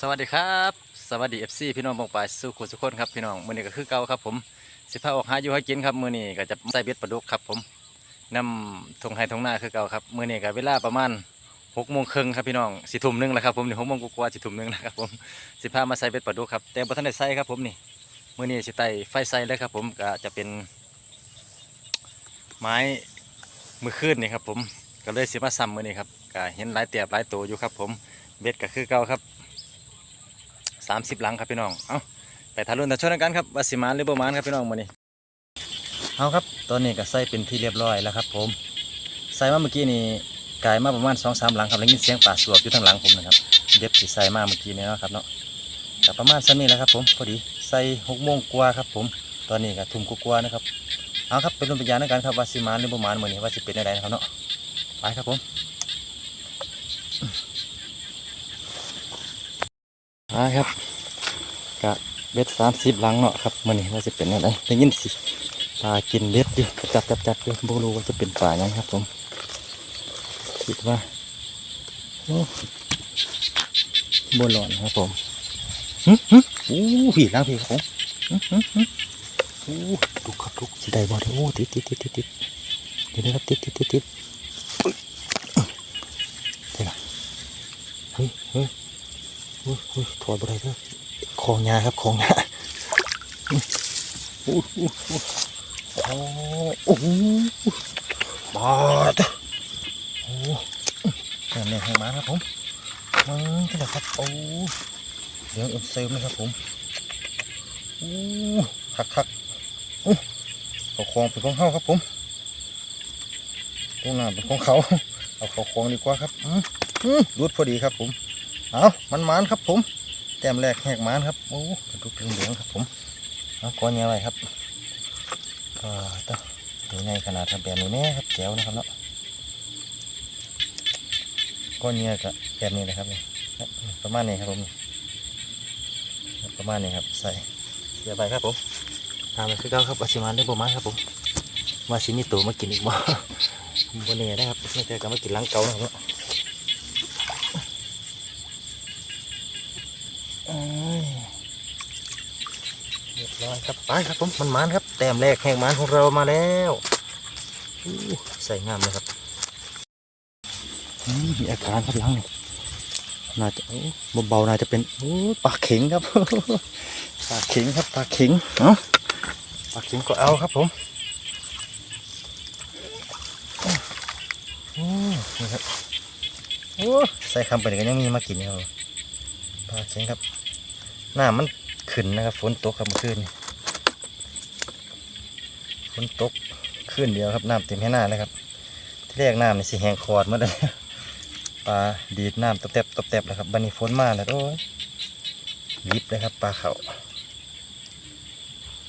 สวัสดีครับสวัสดีเอฟซีพี่น้องบองปลายสุขุสุขคนครับพี่น้องมือนี้ก็คือเก่าครับผมสิพาออกหาอยู่ให้กินครับมือนี้ก็จะใส่เบ็ดปลาดุกครับผมนำทงไห้ทงหน้าคือเก่าครับมือนี้ก็เวลาประมาณหกโมงครึ่งครับพี่น้องสิทุ่มหนึงแล้วครับผมนี่หกโมงกว่าๆสิทุ่มหนึงนะครับผมสิพามาใส่เบ็ดปลาดุกครับแต่บทันได้ใส่ครับผมนี่มือนี้สิไต่ไฟใส่เลยครับผมก็จะเป็นไม้มือขึ้นนี่ครับผมก็เลยสิมาซ้ำมือนี้ครับก็เห็นหลายเตียบหลายตัวอยู่ครับผมเบ็ดก็คือเก่าครับ สามสิบหลังครับพี่น้อง เอาไปทารุนทาชนกันครับว่าสิมานหรือบ่มานครับพี่น้องมื้อนี้เอาครับตอนนี้ก็ใส่เป็นที่เรียบร้อยแล้วครับ ผม ใส่มาเมื่อกี้นี่กลายมาประมาณสองสามหลังครับแล้วยินเสียงป่าสวบอยู่ทางหลังผมนะครับเด็บสิใส่มาเมื่อกี้นี่นะครับเนาะก็ประมาณสันนี้แหละครับ ผมพอดีใส่หกโมงกว่าครับ ผม ตอนนี้ก็ทุ่มกว่านะครับเอาครับเป็นรุ่นปัญญาในการครับว่าสิมานหรือบมานมื้อนี้ว่าสิเป็นอะไรนะครับเนาะไปครับผม อ่าครับกะเบ็ดสามสิบลังเนาะครับมันนี่ว่าจะเป็นอะไรได้ยินสิปลากินเบ็ดอยู่จับจับจับอยู่บ่รู้ว่าจะเป็นปลาอยังครับผมคิดว่าโอ้บหลอนครับผมหึหึอู้ผีล้างผีครับผมหึหึหึอู้ดุกครับดุกสิได้บ่ได้โอ้ติดติดติดติดติดเดี๋ยวนะครับติดติดติดติดเฮ้ยเฮ้ย ถอดอะไรเด้อของยาครับของยาอุ้ยอุ้ยอุ้ยอุ้ยโอ้โหบาดโอ้เนี่ยเนี่ยให้มาครับผมมาที่ไหนครับโอ้เดี๋ยวเอ็มเซลนะครับผมโอ้คักคักโอ้เขาคลองเป็นของเขาครับผมตรงหน้าเป็นของเขาเอาเขาคลองดีกว่าครับอืมอืมรุดพอดีครับผม เอามันมันครับผม แต้มแรกแหกมันครับโอ้กระดูกเหลืองๆครับผมเอาก้อนเนี้ยไรครับก็ต้องดูใหญ่ขนาดครับแบบนี้แน่ครับแจ๋วนะครับเนาะก้อนเนี้ยก็แบบนี้นะครับนี่ประมาณนี้ครับผมประมาณนี้ครับใส่เดี๋ยวไปครับผมทำไปคือเก่าครับวาชิมานได้ประมาณครับผมว่าชิมีตัวมากินอีกบ่บนนี้นะครับไม่ใช่ก็มากินล้างเก่านะครับเนาะ เอ้ยเรียบร้อยครับ ไปครับผมมันมันครับ แต้มแรกแห่งมันของเรามาแล้วอู้ใส่งามเลยครับอืมมีอาการครับหลังนี่น่าจะโอ้เบาๆน่าจะเป็นโอ้ปลาเข็งครับปลาเข็งครับปลาเข็งเนาะปลาเข็งก็เอาครับผมโอ้นี่ครับโอ้ใส่คำไปนี่ก็ยังมีมากินอยู่ครับปลาเข็งครับหน้ามันขึ้นนะครับฝนตกครับเมื่อคืนนี่ ฝนตกขึ้นเดียวครับน้ำเต็มให้หน้าเลยครับ ที่แรกน้ำในี่สิแหงคอดมาเลยปลาดีดน้ำตบแตบตบแตบเลยครับบันนี้ฝนมาแล้วโอ้ยยิบเลยครับปลาเขา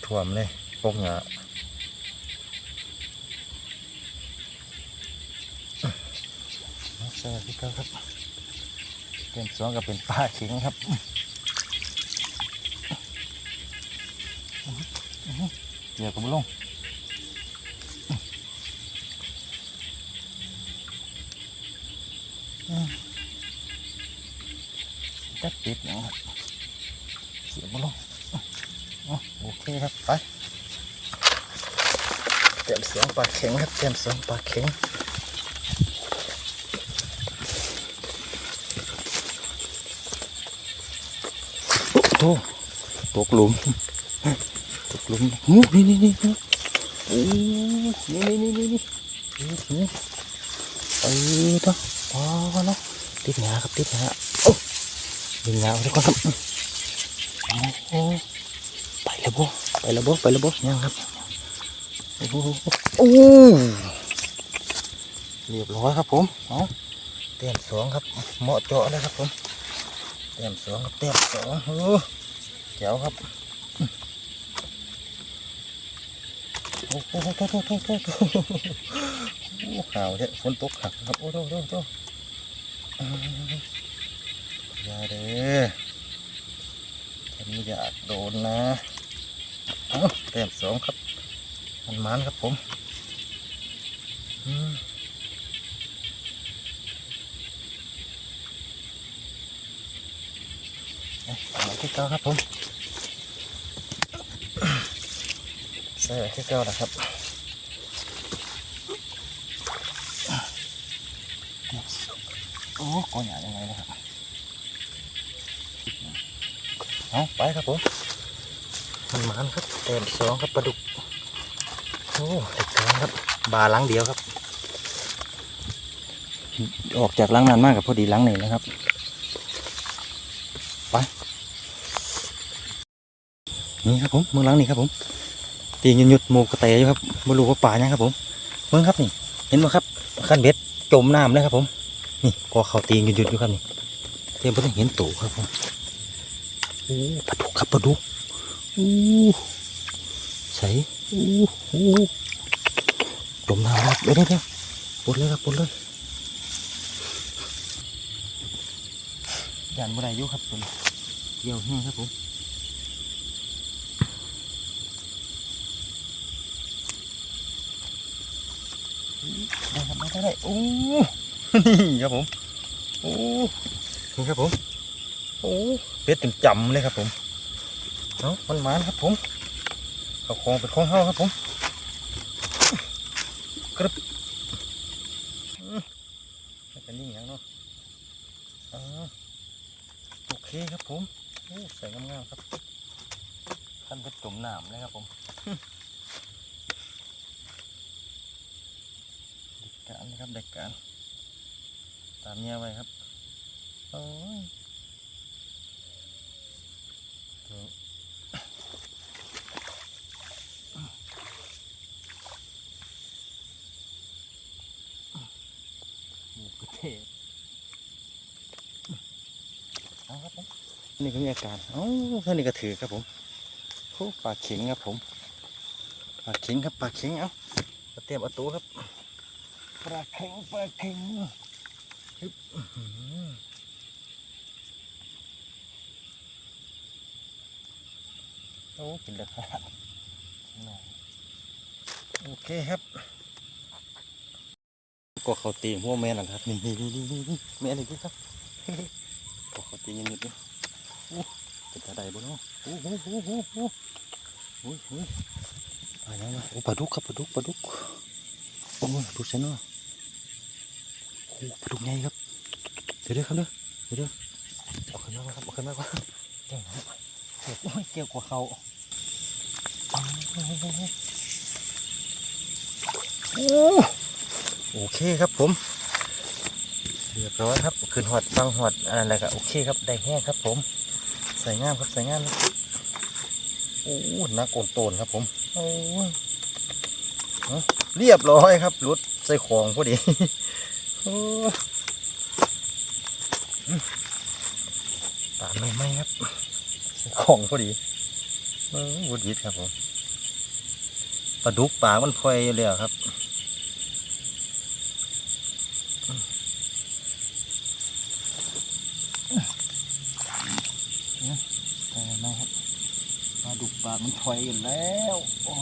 ท่วมเลยปกเหงาสวัสดีครับเต็มสองก็เป็นปลาเข็งครับเดี๋ยวผมลง จะติดอย่างครับเสียบลงอ๋อโอเคครับไปเตรียมเสียงปลาเข็งครับเตรียมเสียงปลาเข็งโอ้ตกหลุมตกหลุมโอ้นี่นี่นี่นี่โอ้นี่นี่นี่นี่นี่นี่ไปต่อพอเนาะติดหงาครับติดหงาโอ้ติ ดหงาทุกคนครับโอ้ไปแล้วบ่ไปแล้วบ่ไปแล้วบ่ยังครับโอ้โหเรียบร้อยครับผมเอาเต็มสองครับเหมาะเจาะเลยครับผมเต็มสองครับเต็มสองโอ้เจ๋วครับโอ้โหโอ้โหโอ้โหโอ้โหโอ้โหโอ้ข่าวเนี่ยฝนตกขักครับโอ้โหโอ้โหโอ้โหอ ย่าเด้อฉันไม่อยากโดนนะ เอาแต้มสองครับมันมันครับผมมเอ๊ะเอาที่เก้าครับผมใส่ที่เก้านะครับโอ้ก้อนใหญ่ยังไงนะครับ เอาไปครับผมมันมันครับเต็มสองครับปลาดุกโอ้เด็กกลางครับ บาหลังเดียวครับ ออกจากหลังนั้นมากกับพอดีหลังหนี่นะครับไปนี่ครับผมเมืองหลังนี่ครับผมตีหยุดหยุดๆหมูกระเตยอยู่ครับไม่รู้ว่าป่ายังครับผมเมืองครับนี่ เห็นไหมครับขั้นเบ็ดจมน้ำเลยครับผมนี่ก็เขาตีหยุดหยุดๆอยู่ครับนี่เต็มไปต้องเห็นตู่ครับผม โอ้ปลาดุกครับปลาดุกอู้ใส่อู้อู้จมน้ำครับเดี๋ยวเดี๋ยวเดี๋ยวปลดเลยครับปลดเลยยันบ่ได้อยู่ครับผมเกี่ยวแห้งครับผมได้ครับได้ได้โอ้นี่ครับผมโอ้นี่ครับผม โอ้เป็ดเต็มจำเลยครับผมเอามันหมานครับผมเขาของเป็นของเฮาครับผมกระบอืมมันจะนิ่งอย่างเนาะอ่าโอเคครับผมใส่งามๆครับท่านเป็นตุ่มหนามเลยครับผมเด็กการนะครับเด็กการตามเนี้ยไว้ครับโอ้ย หมูกระเทศเอาครับผมนี่ก็มีอาการเอ้าท่านนี่ก็ถือครับผมโอ้ปลาเข็งครับผมปลาเข็งครับปลาเข็งเอามาเตรียมเอาตัวครับปลาเข็งปลาเข็งฮึบอื้อหือ โอ้กินแล้วครับโอเคครับ ก็เขาตีหัวแม่หลังครับ นี่นี่นี่นี่นี่แม่นี่ครับปกติยังนิดนึงโอ้เป็นตาใดบ่เนาะโอ้โหโอ้โหโอ้โหโอ้ยโอ้ยไปแล้วนะโอ้ปลาดุกครับปลาดุกปลาดุกโอ้ยดูเส้นเนาะโอ้ปลาดุกใหญ่ครับเดี๋ยวเดี๋ยวครับเด้อเดี๋ยวเดี๋ยวเอาขึ้นมาก่อนครับเอาขึ้นมาก่อนเก่งครับเกี่ยว โอ้ยเกี่ยวกว่าเขาโอเคครับผมเรียบร้อยครับขึ้นหอดฟังหอดอะไรก็โอเคครับได้แห้งครับผมใส่งามครับใส่งามโอ้นักโอนโตนครับผมโอ้ยเอาเรียบร้อยครับรุดใส่ของพอดี โอ้อืมตามไม่ไหมครับใส่ ของพอดีเออวุดวิดครับผมปลาดุกปากมันพลอยอยู่แล้วครับได้ไหมครับปลาดุกปากมันถอยอยู่แล้วโอ้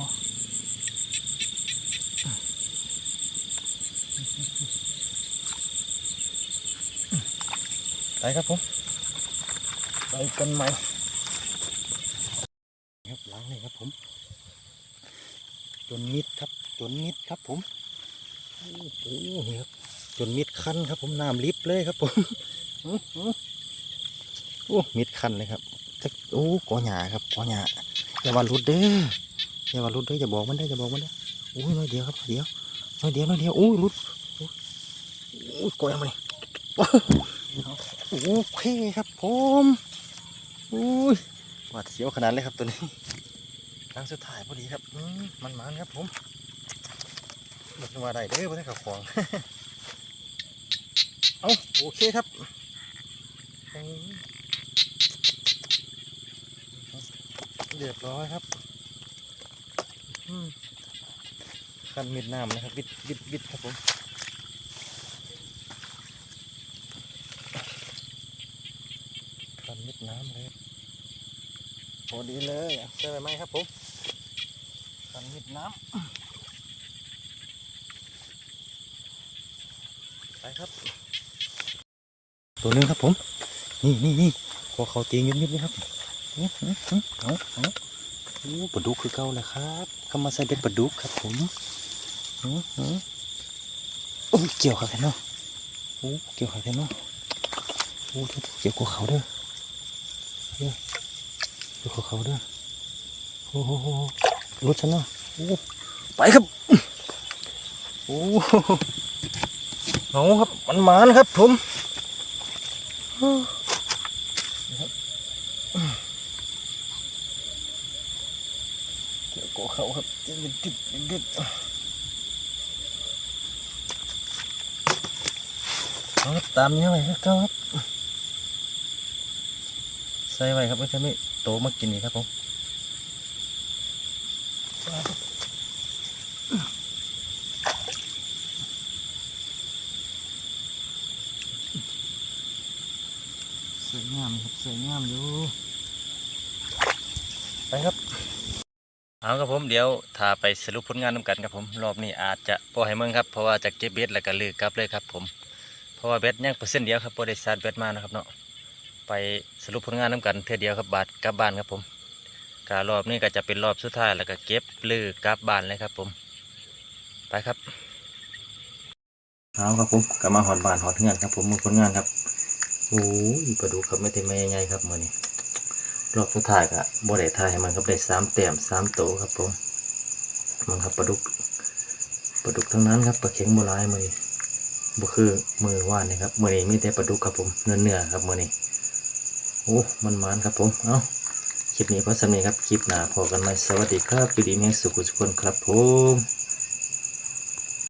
ไปครับผมไปกันไหม ให้ครับผมจนมิดครับจนมิดครับผมโอ้โหนี่ครับจนมิดคันครับ ผมน้ำลิบเลยครับผมอื้อหือโอ้มิดคันเลยครับโอ้กอหยาครับกอหยาอย่าว่ารุดเด้ออย่าว่ารุดเด้ออย่าบอกมันเด้ออย่าบอกมันเด้อโอ้ยน้อยเดียวครับเดียวน้อยเดียวน้อยเดียวโอ้ยรุดโอ้ยโอ้ยกอยังมานี่โอเคครับผมโอ้ยหวาดเสียวขนาดเลยครับตัวนี้ ครั้งสุดท้ายพอดีครับมันมันครับผมหมันมาได้เด้อไม่ได้ขับของเอาโอเคครับเรียบร้อยครับอืมคันมิดน้ำนะครับบิดบิดบิดครับผมคันมิดน้ำเลยพอดีเลยใช่ไหมครับผม คันมิดน้ำไปครับ ตัวนึงครับผม นี่นี่นี่พอเขาตีงยุบๆนี่ครับอื้อหือหือเอาเอาโอ้ปลาดุกคือเก่าแล้วครับเข้ามาใส่เบ็ดปลาดุกครับผมอื้อหือโอ้ยเกี่ยวครับแค่เนาะโอ้เกี่ยวครับแค่เนาะโอ้เกี่ยวกับเขาเด้อเด้อเกี่ยวกับเขาเด้อโอ้โห รถฉันเนาะโอ้ไปครับโอ้เอาครับมันมานครับผมเกี่ยวกับเขาครับดึดดึดดึดครับตามนี้ไว้ครับครับใส่ไว้ครับไม่ใช่ไม่โตมากินนี่ครับผม สวยงามครับสวยงามอยู่ไปครับเอาครับผมเดี๋ยวถ้าไปสรุปผลงานน้ำกันครับผมรอบนี้อาจจะพอให้เมืองครับเพราะว่าจะเก็บเบ็ดแล้วก็ลือกลับเลยครับ ผมเพราะว่าเบ็ดยังเปอร์เซ็นต์เดียวครับพอได้ซาดเบ็ดมานะครับเนาะไปสรุปผลงานน้ำกันเท่อเดียวครับบาทกลับบ้านครับผม การรอบนี้ก็จะเป็นรอบสุดท้ายแล้วก็เก็บลือกลับบ้านเลยครับ ผม ไปครับเอาครับผมกลับมาหอดบ้านหอดเงินครับ ผมมือผลงานครับโอ้ยปลาดุกครับไม่เต็มไม่ใหญ่ครับมือนี้รอบสุดท้ายก็บ่ได้ทายให้มันครับได้สามแต้มสามโตครับผมมันครับปลาดุกปลาดุกทั้งนั้นครับปลาเข็งโบราณมือบ่คือมือว่านนี่ครับมือนี้มีแต่ปลาดุกครับผมเนื้อเนื้อๆครับมือนี้โอ้มันมันครับผมเอ้า คลิปนี้พอสำเนีครับ คลิปหน้าพอกันไหมสวัสดีครับปีดีแมงสุขุสุกคนครับผม